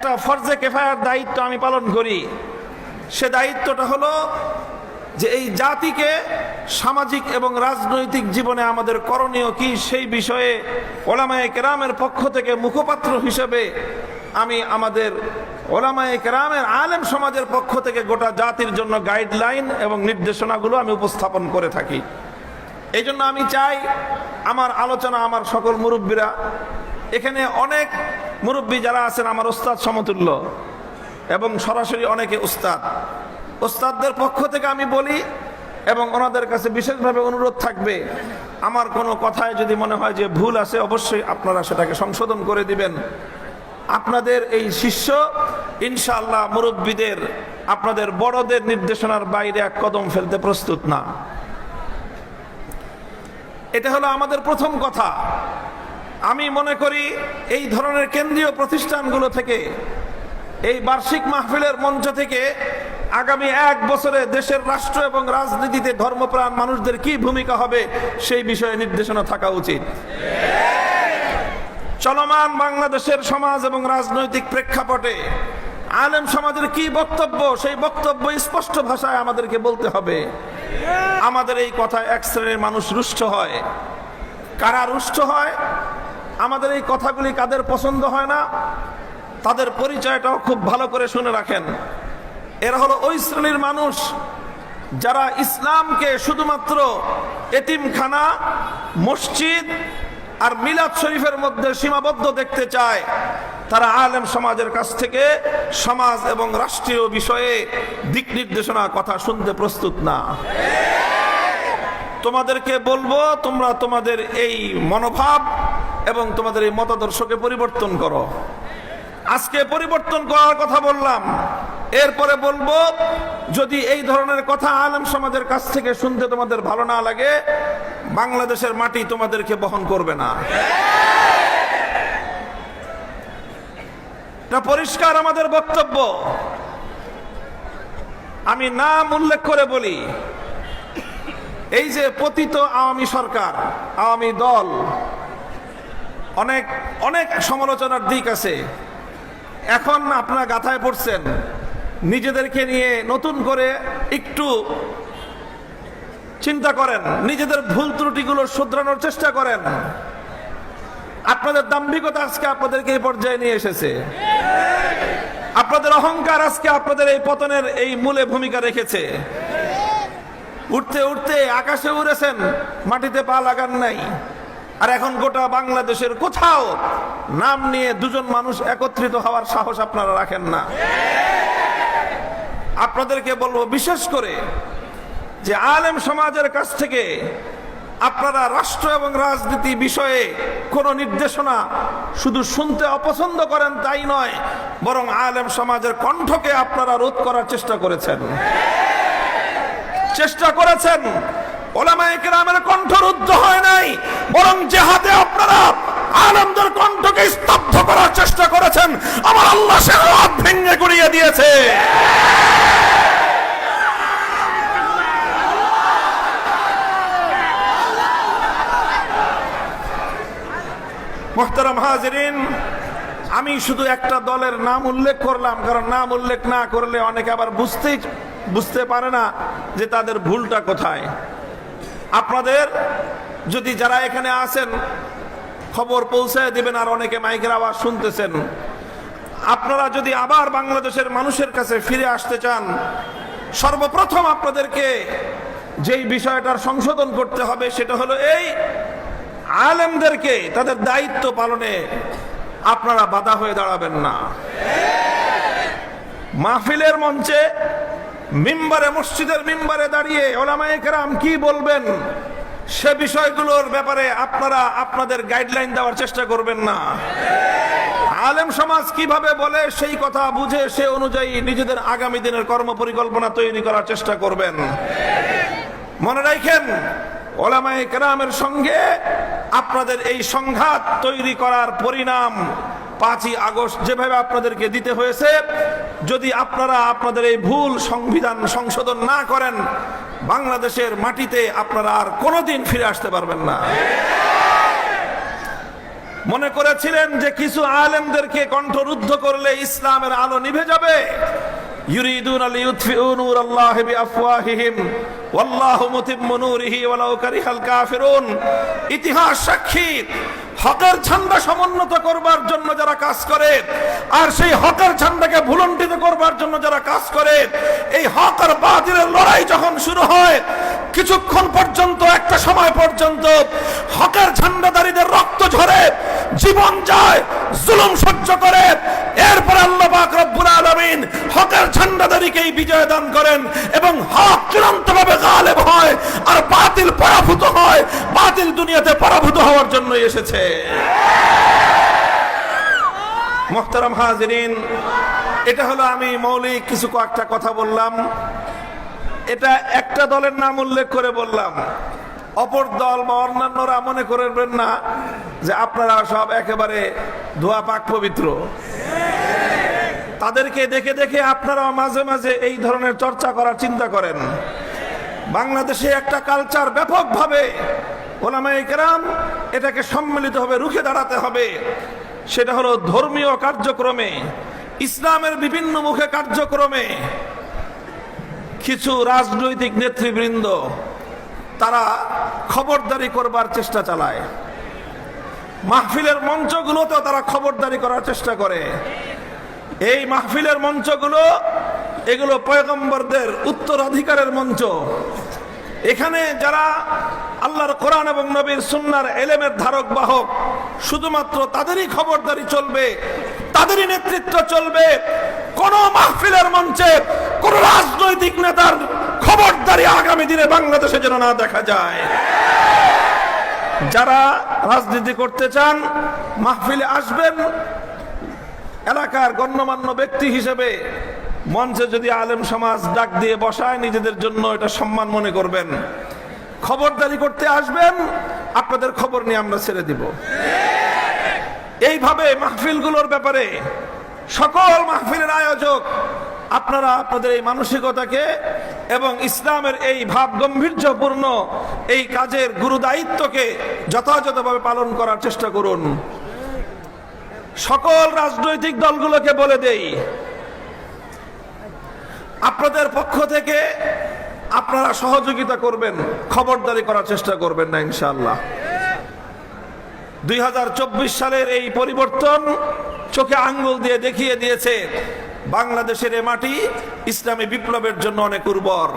একটা ফরজে কেফায়ার দায়িত্ব আমি পালন করি। সে দায়িত্বটা হলো যে এই জাতিকে সামাজিক এবং রাজনৈতিক জীবনে আমাদের করণীয় কি সেই বিষয়ে ওলামায়ে কেরামের পক্ষ থেকে মুখপাত্র হিসেবে আমি আমাদের ওলামায়ে কেরামের আলেম সমাজের পক্ষ থেকে গোটা জাতির জন্য গাইডলাইন এবং নির্দেশনাগুলো আমি উপস্থাপন করে থাকি। এই জন্য আমি চাই আমার আলোচনা আমার সকল মুরব্বীরা, এখানে অনেক মুরব্বী যারা আছেন, আমার ওস্তাদ সমতুল্য এবং সরাসরি অনেকে উস্তাদ ওস্তাদদের পক্ষ থেকে আমি বলি এবং ওনাদের কাছে বিশেষভাবে অনুরোধ থাকবে, আমার কোনো কথায় যদি মনে হয় যে ভুল আছে, অবশ্যই আপনারা সেটাকে সংশোধন করে দিবেন। আপনাদের এই শিষ্য, ইনশাআল্লাহ মুরব্বীদের, আপনাদের বড়দের নির্দেশনার বাইরে এক কদম ফেলতে প্রস্তুত না। এটা হলো আমাদের প্রথম কথা। আমি মনে করি এই ধরনের কেন্দ্রীয় প্রতিষ্ঠানগুলো থেকে, এই বার্ষিক মাহফিলের মঞ্চ থেকে আগামী এক বছরে দেশের রাষ্ট্র এবং রাজনীতিতে ধর্মপ্রাণ মানুষদের কি ভূমিকা হবে, সেই বিষয়ে নির্দেশনা থাকা উচিত। চলমান বাংলাদেশের সমাজ এবং রাজনৈতিক প্রেক্ষাপটে আলেম সমাজের কি বক্তব্য, সেই বক্তব্য স্পষ্ট ভাষায় আমাদেরকে বলতে হবে। আমাদের এই কথায় এক শ্রেণির মানুষ রুষ্ট হয়। কারা রুষ্ট হয়? আমাদের এই কথাগুলি কাদের পছন্দ হয় না? তাদের পরিচয়টাও খুব ভালো করে শুনে রাখেন। এরা হলো ওই শ্রেণির মানুষ যারা ইসলামকে শুধুমাত্র এতিমখানা, মসজিদ আর মিলাদ শরীফের মধ্যে সীমাবদ্ধ দেখতে চায়। তারা আলেম সমাজের কাছ থেকে সমাজ এবং রাষ্ট্রীয় বিষয়ে দিক নির্দেশনা কথা শুনতে প্রস্তুত না। তোমাদেরকে বলব, তোমরা তোমাদের এই মনোভাব এবং তোমাদের এই মতাদর্শকে পরিবর্তন করো। আজকে পরিবর্তন করার কথা বললাম। এরপরে বলব, যদি এই ধরনের কথা আলেম সমাজের কাছ থেকে শুনতে তোমাদের ভালো না লাগে, বাংলাদেশের মাটি তোমাদেরকে বহন করবে না। পরিষ্কার আমাদের বক্তব্য। আমি নাম উল্লেখ করে বলি, এই যে পতিত আওয়ামী সরকার, আওয়ামী দল অনেক অনেক সমালোচনার দিক আছে। এখন আপনারা গাথায় পড়ছেন, নিজেদেরকে নিয়ে নতুন করে একটু চিন্তা করেন, নিজেদের ভুল ত্রুটিগুলো শুধরানোর চেষ্টা করেন। আপনাদের দাম্ভিকতা আজকে আপনাদেরকে এই পর্যায়ে নিয়ে এসেছে। আপনাদের অহংকার আজকে আপনাদের এই পতনের এই মূলে ভূমিকা রেখেছে। উঠতে উঠতে আকাশে উড়েছেন, মাটিতে পা লাগান নাই। আর এখন গোটা বাংলাদেশের কোথাও নাম নিয়ে দুজন মানুষ একত্রিত হওয়ার সাহস আপনারা রাখেন না। আপনাদেরকে বলব বিশেষ করে যে আলেম সমাজের কাছ থেকে আপনারা রাষ্ট্র এবং রাজনীতি বিষয়ে কোনো নির্দেশনা শুধু শুনতে অপছন্দ করেন তাই নয়, বরং আলেম সমাজের কণ্ঠকে আপনারা রোধ করার চেষ্টা করেছেন। চেষ্টা করেছেন ওলামায়ে কেরামের কণ্ঠ রুদ্ধ হয় নাই, বরং যে হাতে আপনারা আলমদের কণ্ঠকে স্তব্ধ করার চেষ্টা করেছেন। আমার আল্লাহ সে হাত ভেঙে গুড়িয়ে দিয়েছে। মোহতারাম হাজরিন, আমি শুধু একটা দলের নাম উল্লেখ করলাম, কারণ নাম উল্লেখ না করলে অনেকে আবার বুঝতেই বুঝতে পারে না যে তাদের ভুলটা কোথায়। আপনাদের যদি যারা এখানে আছেন, খবর পৌঁছায় দিবেন আর অনেকে মাইকের আওয়াজ শুনতেছেন। আপনারা যদি আবার বাংলাদেশের মানুষের কাছে ফিরে আসতে চান, সর্বপ্রথম আপনাদেরকে যেই বিষয়টার সংশোধন করতে হবে সেটা হলো এই আলেমদেরকে তাদের দায়িত্ব পালনে আপনারা বাধা হয়ে দাঁড়াবেন না। মাহফিলের মঞ্চে মিম্বারে, মসজিদের মিম্বারে দাঁড়িয়ে ওলামায়ে কেরাম কি বলবেন? সে বিষয়গুলোর ব্যাপারে আপনারা আপনাদের গাইডলাইন দেওয়ার চেষ্টা করবেন না। আলেম সমাজ কীভাবে বলে সেই কথা বুঝে সে অনুযায়ী নিজেদের আগামী দিনের কর্ম পরিকল্পনা তৈরি করার চেষ্টা করবেন। মনে রাখেন, ওলামায়ে কেরামের সঙ্গে আপনাদের এই সংঘাত তৈরি করার পরিণাম পাঁচই আগস্ট যেভাবে আপনাদেরকে দিতে হয়েছে, যদি আপনারা আপনাদের এই ভুল সংবিধান সংশোধন না করেন, বাংলাদেশের মাটিতে আপনারা আর কোনোদিন ফিরে আসতে পারবেন না। মনে করেছিলেন যে কিছু আলেমদেরকে কণ্ঠরুদ্ধ করলে ইসলামের আলো নিভে যাবে? ইউরিদুন ইতিহাস সাক্ষী হকের ঝান্ডা সমুন্নত করবার জন্য যারা কাজ করে, আর সেই হকের ঝান্ডাকে ভুলণ্ঠিত করবার জন্য যারা কাজ করে, এই হক আর বাতিলের লড়াই যখন শুরু হয়, কিছুক্ষণ পর্যন্ত, একটা সময় পর্যন্ত হকের ঝান্ডাদারীদের রক্ত ঝরে, জীবন যায় জুলুম সহ্য করে। এরপর আল্লাহ পাক রব্বুল আলামিন হকের ঝান্ডাদারীকেই বিজয় দান করেন এবং হক চূড়ান্তভাবে গালেব হয় আর বাতিল পরাভূত হয়। বাতিল দুনিয়াতে পরাভূত হওয়ার জন্য এসেছে। মোহতারাম হাজিরিন, এটা হলো আমি মৌলিক কিছু কয়েকটা কথা বললাম। এটা একটা দলের নাম উল্লেখ করে বললাম। অপর দল বা অন্যান্যরা মনে করবেন না যে আপনারা সব একেবারে ধোয়া পাক পবিত্র। তাদেরকে দেখে দেখে আপনারা মাঝে মাঝে এই ধরনের চর্চা করার চিন্তা করেন। বাংলাদেশে একটা কালচার ব্যাপকভাবে ওলামাই কেরাম এটাকে সম্মিলিতভাবে রুখে দাঁড়াতে হবে। সেটা হলো ধর্মীয় কার্যক্রমে, ইসলামের বিভিন্ন মুখে কার্যক্রমে কিছু রাজনৈতিক নেতৃবৃন্দ তারা খবরদারি করবার চেষ্টা চালায়। মাহফিলের মঞ্চগুলোতেও তারা খবরদারি করার চেষ্টা করে। এই মাহফিলের মঞ্চগুলো, এগুলো পয়গম্বরদের উত্তরাধিকারের মঞ্চ। এখানে যারা আল্লাহর কোরআন এবং নবীর সুন্নার এলেমের ধারক, বাহক, শুধুমাত্র তাদেরই খবরদারি চলবে, তাদেরই নেতৃত্ব চলবে, কোন মাহফিলের মঞ্চে কোন রাজনৈতিক নেতার খবরদারি আগামী দিনে বাংলাদেশে যেন না দেখা যায়। যারা রাজনীতি করতে চান, মাহফিলে আসবেন। এলাকার গণ্যমান্য ব্যক্তি হিসেবে মঞ্চে যদি আলেম সমাজ ডাক দিয়ে বসায়, নিজেদের জন্য এটা সম্মান মনে করবেন। খবরদারি করতে আসবেন, আপনাদের খবর নিয়ে আমরা ছেড়ে দিব। এইভাবে মাহফিলগুলোর ব্যাপারে সকল মাহফিলের আয়োজক, আপনারা আপনাদের এই মানসিকতাকে এবং ইসলামের এই ভাব গম্ভীর্যপূর্ণ এই কাজের গুরুদায়িত্বকে যথাযথভাবে পালন করার চেষ্টা করুন। সকল রাজনৈতিক দলগুলোকে বলে দেই, আপনাদের পক্ষ থেকে আপনারা সহযোগিতা করবেন, খবরদারি করার চেষ্টা করবেন না, ইনশাআল্লাহ। দুই সালের এই পরিবর্তন চোখে আঙ্গুল দিয়ে দেখিয়ে দিয়েছে বাংলাদেশের এ মাটি ইসলামী বিপ্লবের জন্য অনেক উর্বর।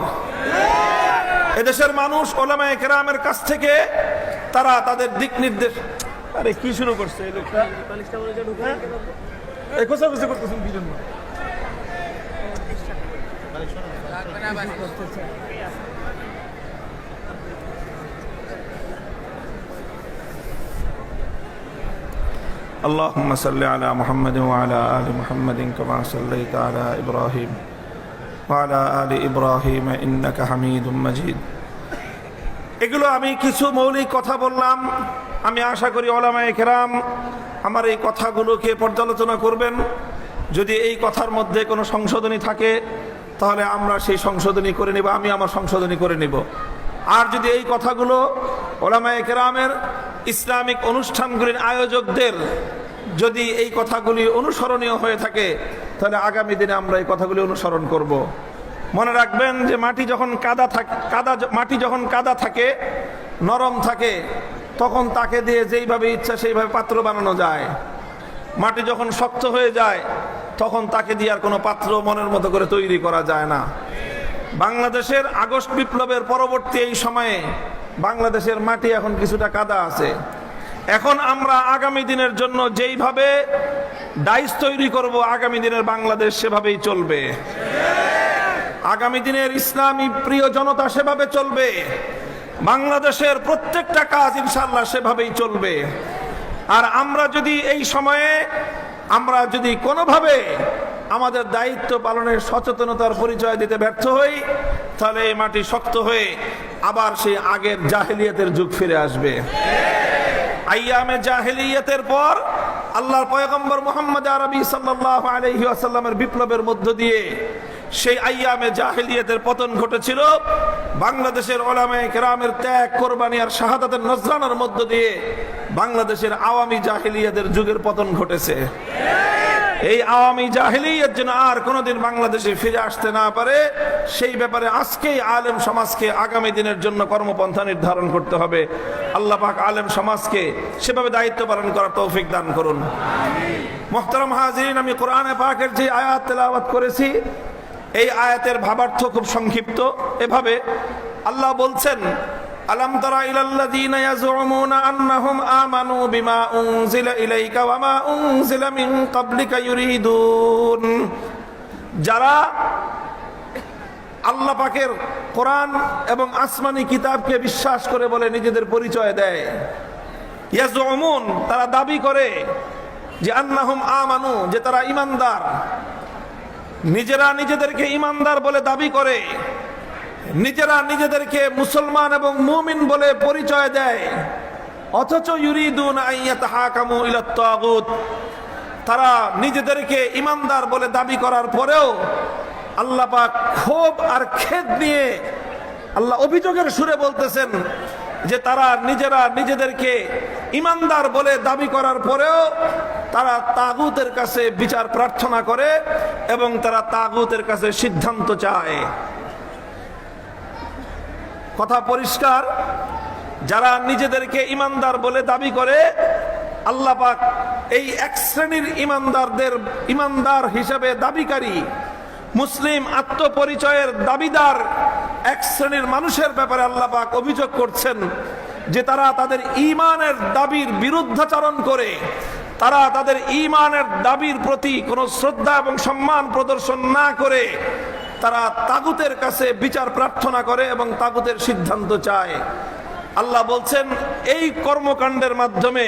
এদেশের মানুষ ওলামায় কেরামের কাছ থেকে তারা তাদের দিক নির্দেশ আরে, কি শুরু করছে? হ্যাঁ? করতেছেন اللهم صل على محمد وعلى آل محمد كما صليت على إبراهيم وعلى آل إبراهيم إنك حميد مجيد এগুলো আমি কিছু মৌলিক কথা বললাম আমি আশা করি ওলামায়ে কেরাম আমার এই কথাগুলোকে পর্যালোচনা করবেন যদি এই কথার মধ্যে কোনো সংশোধনী থাকে তাহলে আমরা সেই সংশোধনী করে নিব আমি আমার সংশোধনী করে নিব আর যদি এই কথাগুলো ওলামায়ে কেরামের ইসলামিক অনুষ্ঠানগুলির আয়োজকদের যদি এই কথাগুলি অনুসরণীয় হয়ে থাকে, তাহলে আগামী দিনে আমরা এই কথাগুলি অনুসরণ করব। মনে রাখবেন যে মাটি যখন কাদা থাকে, কাদা মাটি যখন কাদা থাকে, নরম থাকে, তখন তাকে দিয়ে যেইভাবে ইচ্ছা সেইভাবে পাত্র বানানো যায় মাটি যখন শক্ত হয়ে যায়, তখন তাকে দিয়ে আর কোনো পাত্র মনের মতো করে তৈরি করা যায় না বাংলাদেশের আগস্ট বিপ্লবের পরবর্তী এই সময়ে বাংলাদেশের মাটি এখন কিছুটা কাদা আছে। এখন আমরা আগামী দিনের জন্য যেইভাবে ডাইস তৈরি করব, আগামী দিনের বাংলাদেশ সেভাবেই চলবে। আগামী দিনের ইসলামী প্রিয় জনতা সেভাবে চলবে। বাংলাদেশের প্রত্যেকটা কাজ ইনশাল্লাহ সেভাবেই চলবে। আর আমরা যদি এই সময়ে, আমরা যদি কোনোভাবে আমাদের দায়িত্ব পালনের সচেতনতার পরিচয় দিতে ব্যর্থ হই, তাহলে এই মাটি শক্ত হয়ে আবার সেই আগের জাহেলিয়াতের যুগ ফিরে আসবে। আইয়ামে জাহেলিয়াতের পর আল্লাহর পয়গম্বর মোহাম্মদ আরবি সাল্লাল্লাহু আলাইহি ওয়াসাল্লামের বিপ্লবের মধ্য দিয়ে সেই আইয়ামে জাহিলিয়াতের পতন ঘটেছিল। বাংলাদেশের ওলামে কেরামের ত্যাগ, কোরবানি আর শাহাদাতের নজরানার মধ্য দিয়ে বাংলাদেশের আওয়ামী জাহিলিয়াতের যুগের পতন ঘটেছে। এই আওয়ামী জাহিলিয়াত যেন আর কোনোদিন বাংলাদেশে ফিরে আসতে না পারে, সেই ব্যাপারে আজকেই আলেম সমাজকে আগামী দিনের জন্য কর্মপন্থা নির্ধারণ করতে হবে। আল্লাহ পাক আলেম সমাজকে সেভাবে দায়িত্ব পালন করার তৌফিক দান করুন। মোহতারাম হাজিরিন, আমি কোরআনে পাকের যে আয়াত তেলাওয়াত করেছি, এই আয়াতের ভাবার্থ খুব সংক্ষিপ্ত। এভাবে আল্লাহ বলছেন আলম তারা ইলাল্লাযীনা ইয়াজউমুনা আন্নাহুম আমানু বিমা উনজিলা ইলাইকা ওয়া মা উনজিলা মিন ক্বাবলিকা ইউরিদুন। যারা আল্লাহ পাকের কোরআন এবং আসমানি কিতাবকে বিশ্বাস করে বলে নিজেদের পরিচয় দেয়, ইয়াজউমুন, তারা দাবি করে যে আন্নাহুম আমানু, যে তারা ইমানদার। নিজেরা নিজেদেরকে ইমানদার বলে দাবি করে। নিজেরা নিজেদেরকে মুসলমান এবং মুমিন বলে পরিচয় দেয়। অথচ ইউরিদুন আইয়াতাহাকামু ইলাত তারা নিজেদেরকে ইমানদার বলে দাবি করার পরেও আল্লাহ পাক ক্ষোভ আর খেদ নিয়ে আল্লাহ অভিযোগের সুরে বলতেছেন যে তারা নিজেরা নিজেদেরকে ইমানদার বলে দাবি করার পরেও তারা তাগুতের কাছে বিচার প্রার্থনা করে এবং তারা তাগুতের কাছে সিদ্ধান্ত চায়। কথা পরিষ্কার, যারা নিজেদেরকে ইমানদার বলে দাবি করে, আল্লাহ পাক এই এক শ্রেণির ইমানদারদের, ইমানদার হিসেবে দাবিকারী, মুসলিম আত্মপরিচয়ের দাবিদার এক শ্রেণির মানুষের ব্যাপারে আল্লাহ পাক অভিযোগ করছেন যে তারা তাদের ইমানের দাবির বিরুদ্ধাচরণ করে, তারা তাদের ইমানের দাবির প্রতি কোনো শ্রদ্ধা এবং সম্মান প্রদর্শন না করে তারা তাগুতের কাছে বিচার প্রার্থনা করে এবং তাগুতের সিদ্ধান্ত চায়। আল্লাহ বলছেন, এই কর্মকাণ্ডের মাধ্যমে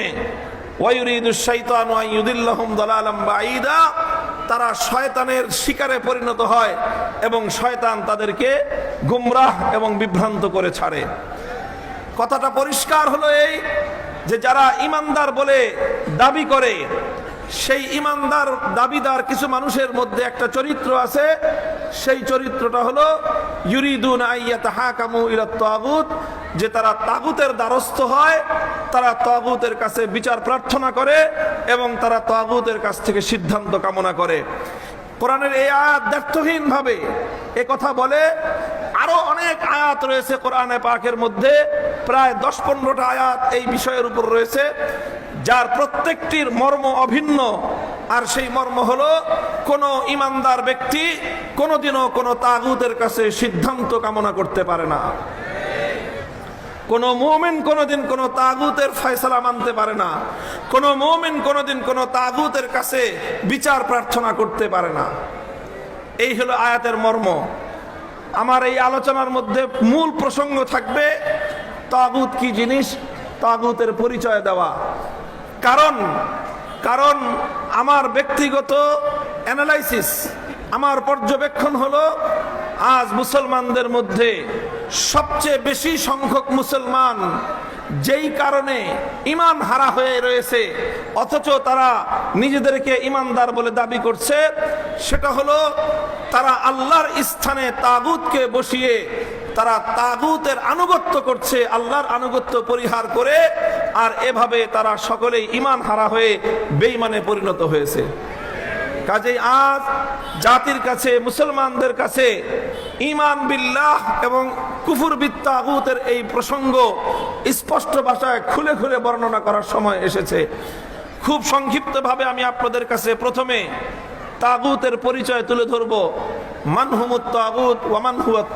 তারা শয়তানের শিকারে পরিণত হয় এবং শয়তান তাদেরকে গুমরাহ এবং বিভ্রান্ত করে ছাড়ে। কথাটা পরিষ্কার হলো এই যে যারা ইমানদার বলে দাবি করে, সেই ইমানদার, দাবিদার কিছু মানুষের মধ্যে একটা চরিত্র আছে সেই চরিত্রটা হলো ইউরিদুন আইয়াত হাকামু ইলা তাগুত, যে তারা তাগুতের দ্বারস্থ হয়, তারা তাগুতের কাছে বিচার প্রার্থনা করে এবং তারা তাগুতের কাছ থেকে সিদ্ধান্ত কামনা করে। কোরআনের এই আয়াত দ্ব্যর্থহীন ভাবে এ কথা বলে, আরও অনেক আয়াত রয়েছে কোরআনে পাকের মধ্যে, প্রায় দশ পনেরোটা আয়াত এই বিষয়ের উপর রয়েছে, যার প্রত্যেকটির মর্ম অভিন্ন। আর সেই মর্ম হলো, কোন ইমানদার ব্যক্তি কোনোদিনও কোনো তাগুতের কাছে সিদ্ধান্ত কামনা করতে পারে না। কোন মোমেন কোনোদিন কোন তাগুতের ফয়সালা মানতে পারে না। কোন মোমেন কোনোদিন কোন তাগুতের কাছে বিচার প্রার্থনা করতে পারে না। এই হলো আয়াতের মর্ম। আমার এই আলোচনার মধ্যে মূল প্রসঙ্গ থাকবে, তাগুত কি জিনিস? তাগুতের পরিচয় দেওয়া। কারণ কারণ আমার ব্যক্তিগত অ্যানালাইসিস আমার পর্যবেক্ষণ হলো, আজ মুসলমানদের মধ্যে সবচেয়ে বেশি সংখ্যক মুসলমান যেই কারণে ইমান হারা হয়ে রয়েছে, অথচ তারা নিজেদেরকে ইমানদার বলে দাবি করছে, সেটা হলো তারা আল্লাহর স্থানে তাগুতকে বসিয়ে তারা তাগুতের আনুগত্য করছে, আল্লাহর আনুগত্য পরিহার করে, আর এভাবে তারা সকলেই ইমান হারা হয়ে বেইমানে পরিণত হয়েছে। কাজেই আজ জাতির কাছে, মুসলমানদের কাছে ইমান বিল্লাহ এবং কুফুর বিত্তাগুতের এই প্রসঙ্গ স্পষ্ট ভাষায় খুলে খুলে বর্ণনা করার সময় এসেছে। খুব সংক্ষিপ্তভাবে আমি আপনাদের কাছে প্রথমে তাগুতের পরিচয় তুলে ধরব। মানহুমুত তাগুত ওয়ামান হুয়াত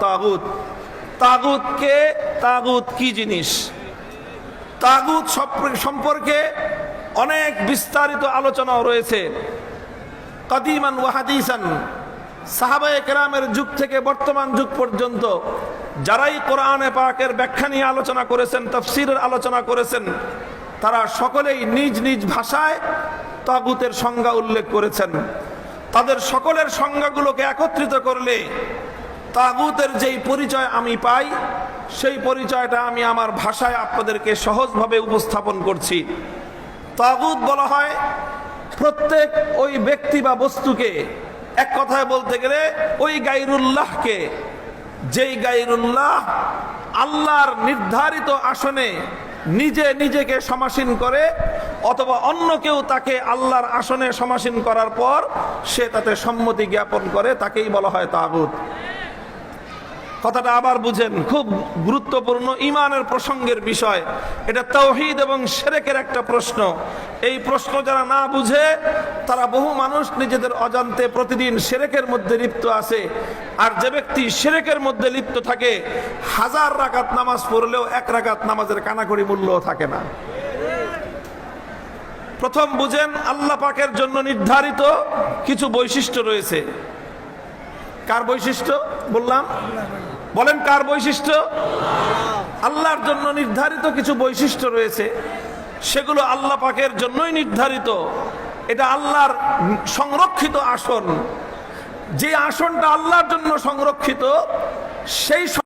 তাগুত কে তাগুত কি জিনিস? তাগুত সম্পর্কে অনেক বিস্তারিত আলোচনাও রয়েছে। কাদিমান ওয়াহাদিসান সাহাবায়ে কেরামের যুগ থেকে বর্তমান যুগ পর্যন্ত যারাই কোরআনে পাকের ব্যাখ্যা নিয়ে আলোচনা করেছেন, তফসিরের আলোচনা করেছেন, তারা সকলেই নিজ নিজ ভাষায় তাগুতের সংজ্ঞা উল্লেখ করেছেন। তাদের সকলের সংজ্ঞাগুলোকে একত্রিত করলে তাগুতের যেই পরিচয় আমি পাই, সেই পরিচয়টা আমি আমার ভাষায় আপনাদেরকে সহজভাবে উপস্থাপন করছি। তাগুত বলা হয়, প্রত্যেক ওই ব্যক্তি বা বস্তুকে এক কথায় বলতে গেলে ওই গাইরুল্লাহকে। যেই গাইরুল্লাহ আল্লাহর নির্ধারিত আসনে নিজে নিজেকে সমাসীন করে, অথবা অন্য কেউ তাকে আল্লাহর আসনে সমাসীন করার পর সে তাতে সম্মতি জ্ঞাপন করে, তাকেই বলা হয় তাগুত। কথাটা আবার বুঝেন, খুব গুরুত্বপূর্ণ ইমানের প্রসঙ্গের বিষয়। এটা তৌহিদ এবং সেরেকের একটা প্রশ্ন। এই প্রশ্ন যারা না বুঝে, তারা বহু মানুষ নিজেদের অজান্তে প্রতিদিন সেরেকের মধ্যে লিপ্ত আছে। আর যে ব্যক্তি সেরেকের মধ্যে লিপ্ত থাকে, হাজার রাকাত নামাজ পড়লেও এক রাকাত নামাজের কানাকড়ি মূল্যও থাকে না। প্রথম বুঝেন, আল্লাহ পাকের জন্য নির্ধারিত কিছু বৈশিষ্ট্য রয়েছে। কার বৈশিষ্ট্য বললাম? বলেন কার বৈশিষ্ট্য? আল্লাহর জন্য নির্ধারিত কিছু বৈশিষ্ট্য রয়েছে। সেগুলো আল্লাহ পাকের জন্যই নির্ধারিত। এটা আল্লাহর সংরক্ষিত আসন। যে আসনটা আল্লাহর জন্য সংরক্ষিত, সেই